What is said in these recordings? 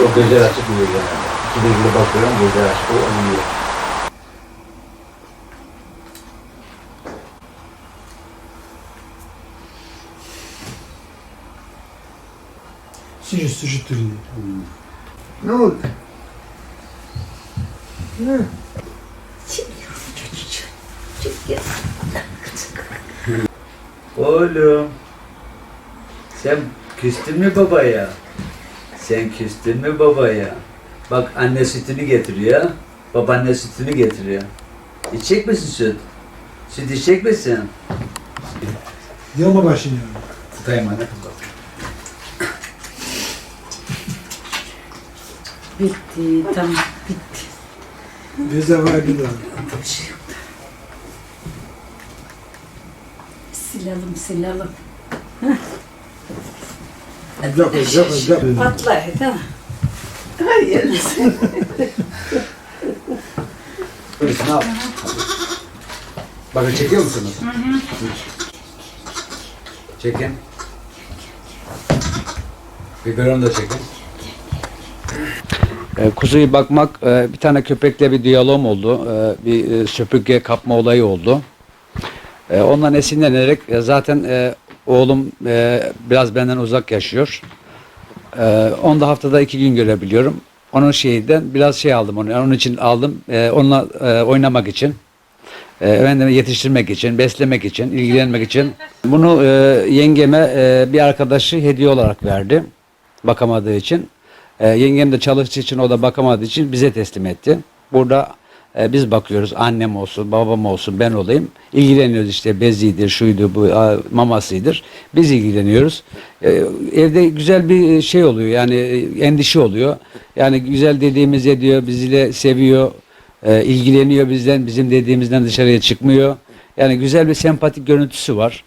O gözler açık uyuyor genelde. Bile bakıyorum gözler açık o uyuyor. Sıcı sıcı duruyor. Ne oldu? Ne? Oğlum. Sen küstün mü babaya? Sen küstün mü babaya? Bak anne sütünü getiriyor. Babaanne sütünü getiriyor. İçecek misin süt? Süt içecek misin? Yalma başını. Tutayım anne. Bitti, tamam, bitti. Bize vardı da. Bir şey yok. Silelim, silelim. Ocak ocak. Patlar, değil mi? Hayır. Buyurun ne yap? Bakın çekiyor musunuz? Çekin. Biberon da çekin. E, kuzuyu bakmak, e, bir tane köpekle bir diyalog oldu. E, bir e, söpürge kapma olayı oldu. E, ondan esinlenerek e, zaten e, oğlum e, biraz benden uzak yaşıyor. E, onu da haftada iki gün görebiliyorum. Onun şeyinden biraz şey aldım onu. Onun için aldım. E, onunla e, oynamak için. E, yetiştirmek için, beslemek için, ilgilenmek için. Bunu e, yengeme e, bir arkadaşı hediye olarak verdi. Bakamadığı için. E, yengem de çalıştığı için o da bakamadığı için bize teslim etti. Burada e, biz bakıyoruz. Annem olsun, babam olsun, ben olayım. İlgileniyoruz işte bezidir, şuydu, bu mamasıdır. Biz ilgileniyoruz. E, evde güzel bir şey oluyor. Yani endişe oluyor. Yani güzel dediğimiz ediyor, biziyle seviyor, e, ilgileniyor bizden, bizim dediğimizden dışarıya çıkmıyor. Yani güzel bir sempatik görüntüsü var.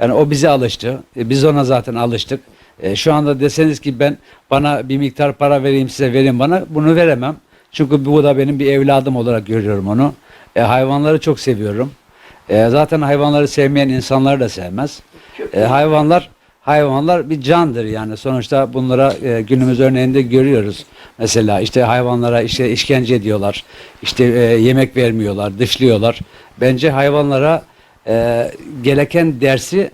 Yani o bize alıştı. E, biz ona zaten alıştık. E, şu anda deseniz ki ben bana bir miktar para vereyim size verin bana bunu veremem. Çünkü bu da benim bir evladım olarak görüyorum onu. E, hayvanları çok seviyorum. E, zaten hayvanları sevmeyen insanları da sevmez. E, hayvanlar hayvanlar bir candır yani sonuçta bunlara e, günümüz örneğinde görüyoruz. Mesela işte hayvanlara işte işkence ediyorlar. işte e, yemek vermiyorlar, dışlıyorlar. Bence hayvanlara e, gereken dersi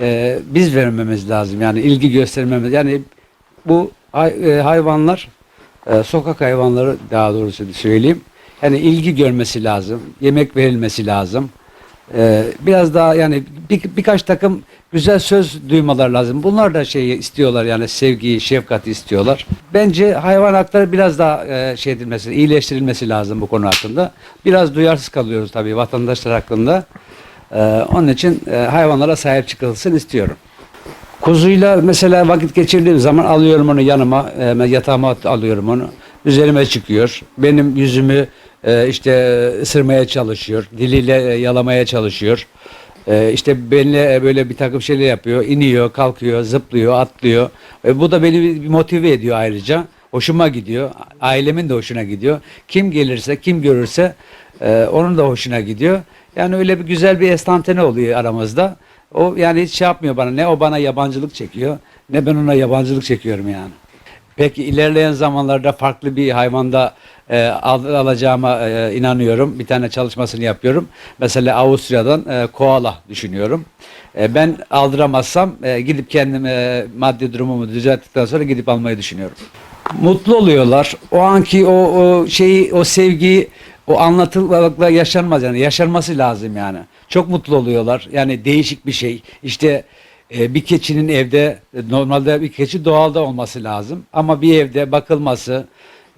e, biz vermemiz lazım. Yani ilgi göstermemiz. Yani bu hay- e, hayvanlar e, sokak hayvanları daha doğrusu söyleyeyim. Yani ilgi görmesi lazım. Yemek verilmesi lazım. E, biraz daha yani bir, birkaç takım güzel söz duymalar lazım. Bunlar da şeyi istiyorlar yani sevgiyi, şefkati istiyorlar. Bence hayvan hakları biraz daha e, şey edilmesi, iyileştirilmesi lazım bu konu hakkında. Biraz duyarsız kalıyoruz tabii vatandaşlar hakkında. E, onun için e, hayvanlara sahip çıkılsın istiyorum. Kuzuyla mesela vakit geçirdiğim zaman alıyorum onu yanıma, e, yatağıma alıyorum onu. Üzerime çıkıyor. Benim yüzümü e, işte ısırmaya çalışıyor. Diliyle e, yalamaya çalışıyor. E, işte benimle böyle bir takım şeyler yapıyor. iniyor, kalkıyor, zıplıyor, atlıyor. E, bu da beni motive ediyor ayrıca. Hoşuma gidiyor. Ailemin de hoşuna gidiyor. Kim gelirse, kim görürse e, onun da hoşuna gidiyor. Yani öyle bir güzel bir estantane oluyor aramızda. O yani hiç şey yapmıyor bana. Ne o bana yabancılık çekiyor ne ben ona yabancılık çekiyorum yani. Peki ilerleyen zamanlarda farklı bir hayvanda e, al- alacağıma e, inanıyorum. Bir tane çalışmasını yapıyorum. Mesela Avusturya'dan e, koala düşünüyorum. E, ben aldıramazsam e, gidip kendim e, maddi durumumu düzelttikten sonra gidip almayı düşünüyorum. Mutlu oluyorlar. O anki o, o şeyi, o sevgiyi o anlatılmakla yaşanmaz yani. Yaşanması lazım yani. Çok mutlu oluyorlar. Yani değişik bir şey. İşte e, bir keçinin evde e, normalde bir keçi doğalda olması lazım. Ama bir evde bakılması,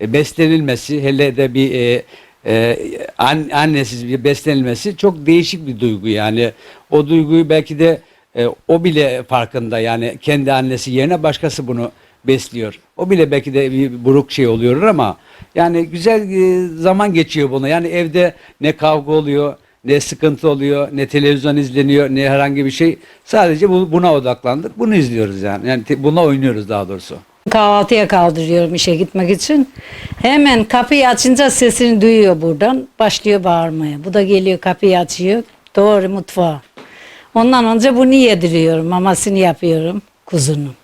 e, beslenilmesi, hele de bir e, e, an, annesiz bir beslenilmesi çok değişik bir duygu yani. O duyguyu belki de e, o bile farkında yani kendi annesi yerine başkası bunu besliyor. O bile belki de bir buruk şey oluyor ama yani güzel e, zaman geçiyor bunu. Yani evde ne kavga oluyor, ne sıkıntı oluyor, ne televizyon izleniyor, ne herhangi bir şey. Sadece bu, buna odaklandık. Bunu izliyoruz yani. Yani buna oynuyoruz daha doğrusu. Kahvaltıya kaldırıyorum işe gitmek için. Hemen kapıyı açınca sesini duyuyor buradan. Başlıyor bağırmaya. Bu da geliyor kapıyı açıyor. Doğru mutfağa. Ondan önce bunu yediriyorum. Mamasını yapıyorum kuzunun.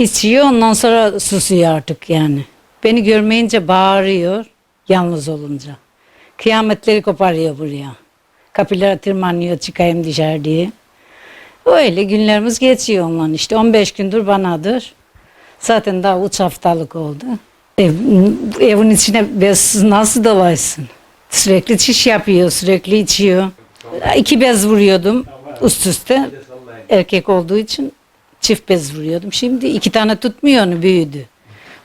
İçiyor ondan sonra susuyor artık yani. Beni görmeyince bağırıyor yalnız olunca. Kıyametleri koparıyor buraya. Kapılara tırmanıyor çıkayım dışarı diye. Öyle günlerimiz geçiyor onunla işte. 15 gündür banadır. Zaten daha üç haftalık oldu. Ev, evin içine bez nasıl dolaysın? Sürekli çiş yapıyor, sürekli içiyor. İki bez vuruyordum üst üste. Erkek olduğu için çift bez vuruyordum. Şimdi iki tane tutmuyor onu büyüdü.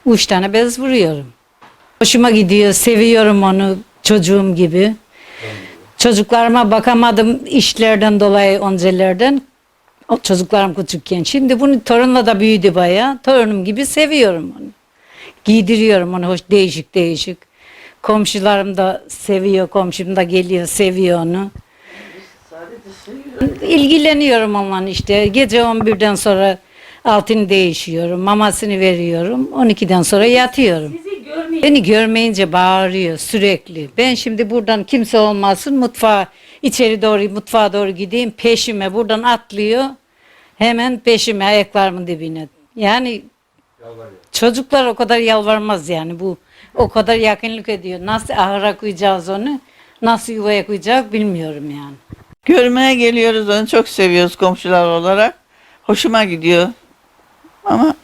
Üç tane bez vuruyorum. Hoşuma gidiyor, seviyorum onu çocuğum gibi. Çocuklarıma bakamadım işlerden dolayı oncelerden. O çocuklarım küçükken. Şimdi bunu torunla da büyüdü bayağı. Torunum gibi seviyorum onu. Giydiriyorum onu hoş değişik değişik. Komşularım da seviyor, komşum da geliyor, seviyor onu. İlgileniyorum onunla işte. Gece 11'den sonra altını değişiyorum, mamasını veriyorum. 12'den sonra yatıyorum. Beni görmeyince bağırıyor sürekli. Ben şimdi buradan kimse olmasın mutfağa içeri doğru mutfağa doğru gideyim peşime buradan atlıyor. Hemen peşime ayaklarımın dibine. Yani çocuklar o kadar yalvarmaz yani bu o kadar yakınlık ediyor. Nasıl ahıra koyacağız onu? Nasıl yuvaya koyacak bilmiyorum yani. Görmeye geliyoruz onu çok seviyoruz komşular olarak. Hoşuma gidiyor. Ama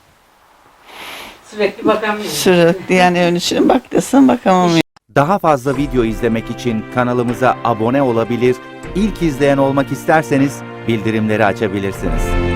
Sürekli bakamıyorum. sürekli yani ön için bak desen bakamam. Daha fazla video izlemek için kanalımıza abone olabilir, ilk izleyen olmak isterseniz bildirimleri açabilirsiniz.